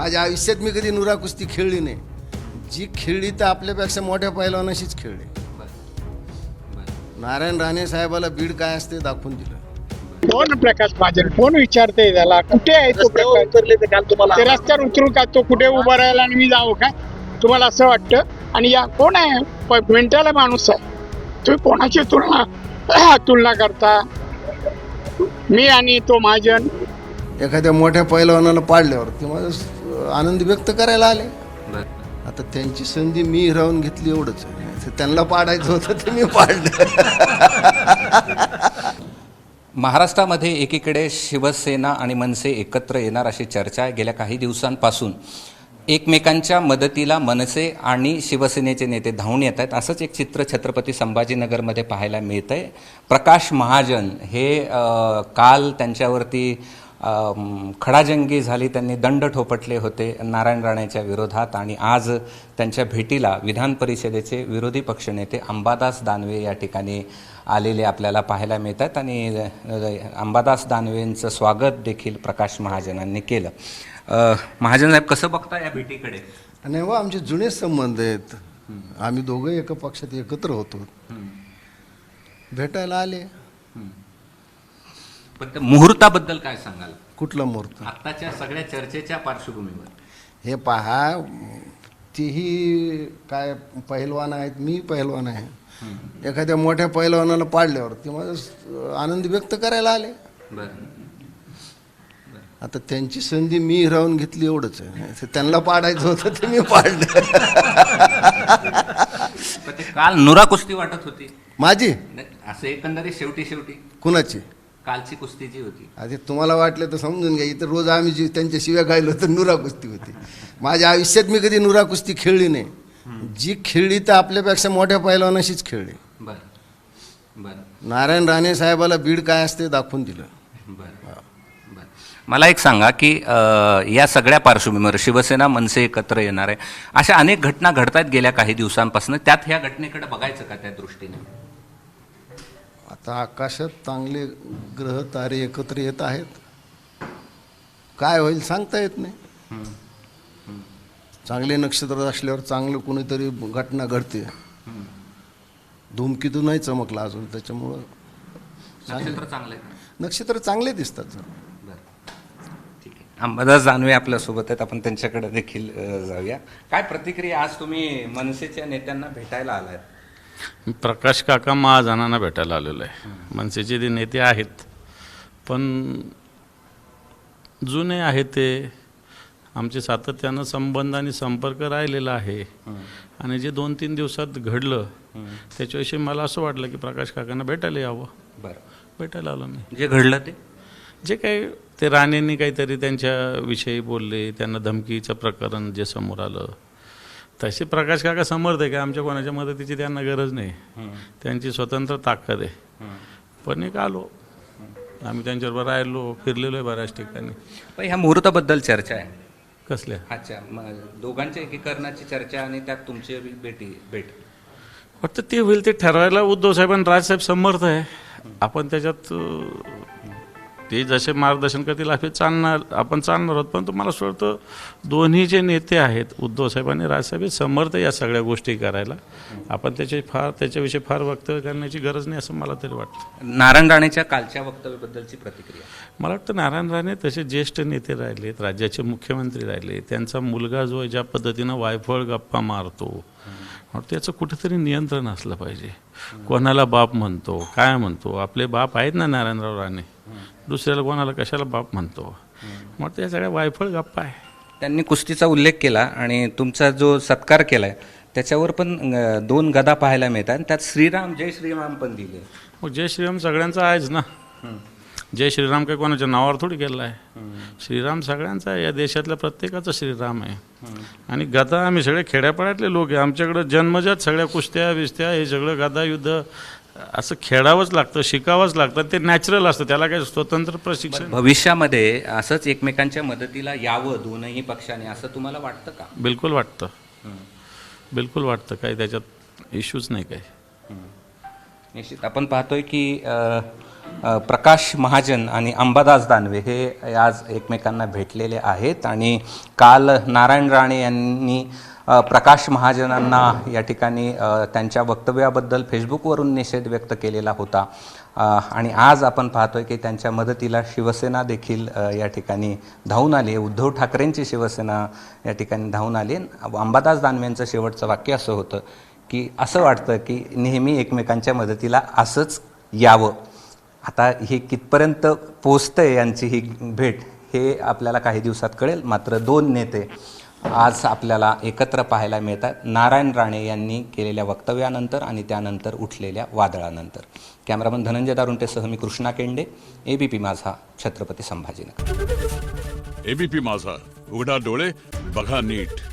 माझ्या आयुष्यात मी कधी नुरा कुस्ती खेळली नाही. जी खेळली तर आपल्यापेक्षा मोठ्या पैलवानाशीच खेळली. नारायण राणे साहेबाला बीड काय असते दाखवून दिलं. कोण प्रकाश महाजन कोण विचारते त्याला? कुठे आहे तो प्रकाश? उतरले काल तुम्हाला ते रस्त्यावर उतरू का तो कुठे उभा राहिला आणि मी जाऊ का? तुम्हाला असं वाटतं? आणि या कोण आहे? मिनिटाला माणूस आहे. तुम्ही कोणाची तुलना तुलना करता? मी आणि तो महाजन. एखाद्या मोठ्या पैलवानाला पाडल्यावर ते माझं आनंद व्यक्त करायला आले. आता त्यांची संधी मी राहून घेतली एवढंच. त्यांना पाडायचं होतं ते मी पाडलं. महाराष्ट्रामध्ये एकीकडे शिवसेना आणि मनसे एकत्र येणार अशी चर्चा आहे. गेल्या काही दिवसांपासून एकमेकांच्या मदतीला मनसे आणि शिवसेनेचे नेते धावून येत आहेत. असंच एक चित्र छत्रपती संभाजीनगरमध्ये पाहायला मिळतं आहे प्रकाश महाजन हे काल त्यांच्यावरती खडाजंगी झाली त्यांनी दंड ठोपटले होते नारायण राणेच्या विरोधात आणि आज त्यांच्या भेटीला विधान परिषदेचे विरोधी पक्षनेते अंबादास दानवे या ठिकाणी आलेले आपल्याला पाहायला मिळतात आणि अंबादास दानवेंचं स्वागत देखील प्रकाश महाजनांनी केलं. महाजन साहेब कसं बघता या भेटीकडे? आणि व आमचे जुने संबंध आहेत. आम्ही दोघं एका पक्षात एकत्र होतो. भेटायला आले. पण त्या मुहूर्ताबद्दल काय सांगाल? कुठला मुहूर्त? आत्ताच्या सगळ्या चर्चेच्या पार्श्वभूमीवर. हे पहा तीही काय पैलवान आहेत मी पैलवान आहे. एखाद्या मोठ्या पैलवानाला पाडल्यावर ते माझं आनंद व्यक्त करायला आले. बरं. आता त्यांची संधी मी राहून घेतली एवढंच आहे. ते त्यांना पाडायचं होतं ते मी पाडलं. पण ते काल नुरा कुस्ती वाटत होती. माझी? नाही, असं एकंदरीत शेवटी शेवटी कुणाची? कालची कुस्ती जी होती. आधी तुम्हाला वाटलं तर समजून घ्या इथं रोज आम्ही जी त्यांच्या शिव्या गायलो तर नुरा कुस्ती होती. माझ्या आयुष्यात मी कधी नुरा कुस्ती खेळली नाही. जी खेळली तर आपल्यापेक्षा मोठ्या पैलवानाशीच खेळली. बरं. बरं. नारायण राणे साहेबाला बीड काय असते दाखवून दिलं. बरं. बरं. मला एक सांगा की या सगळ्या पार्श्वभूमीवर शिवसेना मनसे एकत्र येणार आहे. अशा अनेक घटना घडतायत गेल्या काही दिवसांपासून. त्यात ह्या घटनेकडे बघायचं का त्या दृष्टीने? आता आकाशात चांगले ग्रह तारे एकत्र येत आहेत. काय होईल सांगता येत नाही. चांगले नक्षत्र असल्यावर चांगलं कोणीतरी घटना घडते. धूमकेतू नाही चमकला अजून त्याच्यामुळं नक्षत्र चांगलं? नक्षत्र चांगले दिसतात अंबादास जानवे आपल्यासोबत आहेत. आपण त्यांच्याकडे देखील जाऊया. काय प्रतिक्रिया आज तुम्ही मनसेच्या नेत्यांना भेटायला आलात? प्रकाश काका महाजनांना भेटायला आलेलो आहे. मनसेचे ते नेते आहेत पण जुने आहेत ते आमचे सातत्यानं संबंध आणि संपर्क राहिलेला आहे. आणि जे दोन तीन दिवसात घडलं त्याच्याविषयी मला असं वाटलं की प्रकाश काकांना भेटायला यावं. बरं. भेटायला आलो मी. जे घडलं ते? जे काही ते राणेंनी काहीतरी त्यांच्याविषयी बोलले त्यांना धमकीचं प्रकरण जे समोर आलं. तसे प्रकाश काका समर्थ आहे का? आमच्या कोणाच्या मदतीची त्यांना गरज नाही. त्यांची स्वतंत्र ताकद आहे. पण एक आलो. आम्ही त्यांच्याबरोबर राहिलो फिरलेलो आहे बऱ्याच ठिकाणी. पण ह्या मुहूर्ताबद्दल चर्चा आहे. कसल्या? अच्छा दोघांच्या एकीकरणाची चर्चा आणि त्यात तुमची भेटी भेट. वाटतं ते होईल ते ठरवायला उद्धव साहेब आणि राजसाहेब समर्थ आहे. आपण त्याच्यात ते जसे मार्गदर्शन करतील असे चालणार आपण चालणार आहोत. पण तुम्हाला असं वाटतं दोन्ही जे नेते आहेत उद्धव साहेब आणि राजसाहेब हे समर्थ या सगळ्या गोष्टी करायला. आपण त्याचे फार त्याच्याविषयी फार वक्तव्य करण्याची गरज नाही असं मला तरी वाटतं. नारायण राणेच्या कालच्या वक्तव्याबद्दलची प्रतिक्रिया? मला वाटतं नारायण राणे तसे ज्येष्ठ नेते राहिलेत राज्याचे मुख्यमंत्री राहिले. त्यांचा मुलगा जो ज्या पद्धतीनं वायफळ गप्पा मारतो त्याचं कुठेतरी नियंत्रण असलं पाहिजे. कोणाला बाप म्हणतो काय म्हणतो? आपले बाप आहेत ना नारायणराव राणे. दुसऱ्याला कोणाला कशाला बाप म्हणतो? मग त्या सगळ्या वायफळ गप्पा आहे. त्यांनी कुस्तीचा उल्लेख केला आणि तुमचा जो सत्कार केलाय त्याच्यावर पण दोन गदा पाहायला मिळतात. आणि त्यात श्रीराम जय श्रीराम पण दिले. मग जय श्रीराम सगळ्यांचा आहेच ना. जय श्रीराम काही कोणाच्या नावावर थोडी केलं आहे? श्रीराम सगळ्यांचा आहे या देशातल्या प्रत्येकाचा श्रीराम आहे. आणि गदा आम्ही सगळे खेड्यापाड्यातले लोक आहे. आमच्याकडं जन्मजात सगळ्या कुस्त्या बिस्त्या हे सगळं गदा युद्ध असं खेळावंच लागतं शिकावंच लागतं. ते नॅचरल असतं. त्याला काही स्वतंत्र प्रशिक्षण भविष्यामध्ये असंच एकमेकांच्या मदतीला यावं दोनही पक्षाने असं तुम्हाला वाटतं का? बिलकुल वाटतं. बिलकुल वाटतं. काही त्याच्यात इश्यूच नाही काही. निश्चित. आपण पाहतोय की प्रकाश महाजन आणि अंबादास दानवे हे आज एकमेकांना भेटलेले आहेत आणि काल नारायण राणे यांनी प्रकाश महाजनांना या ठिकाणी त्यांच्या वक्तव्याबद्दल फेसबुकवरून निषेध व्यक्त केलेला होता. आणि आज आपण पाहतोय की त्यांच्या मदतीला शिवसेना देखील या ठिकाणी धावून आली उद्धव ठाकरेंची शिवसेना या ठिकाणी धावून आली अंबादास दानवेंचं शेवटचं वाक्य असं होतं. की असं वाटतं की नेहमी एकमेकांच्या मदतीला असंच यावं. आता हे कितपर्यंत पोचतंय यांची ही भेट हे आपल्याला काही दिवसात कळेल. मात्र दोन नेते आज आपल्याला एकत्र पाहायला मिळतात. नारायण राणे यांनी केलेल्या वक्तव्यानंतर आणि त्यानंतर उठलेल्या वादळानंतर. कॅमेरामन धनंजय दारुंटेसह मी कृष्णा केंडे एबीपी माझा छत्रपती संभाजीनगर. एबीपी माझा उघडा डोळे बघा नीट.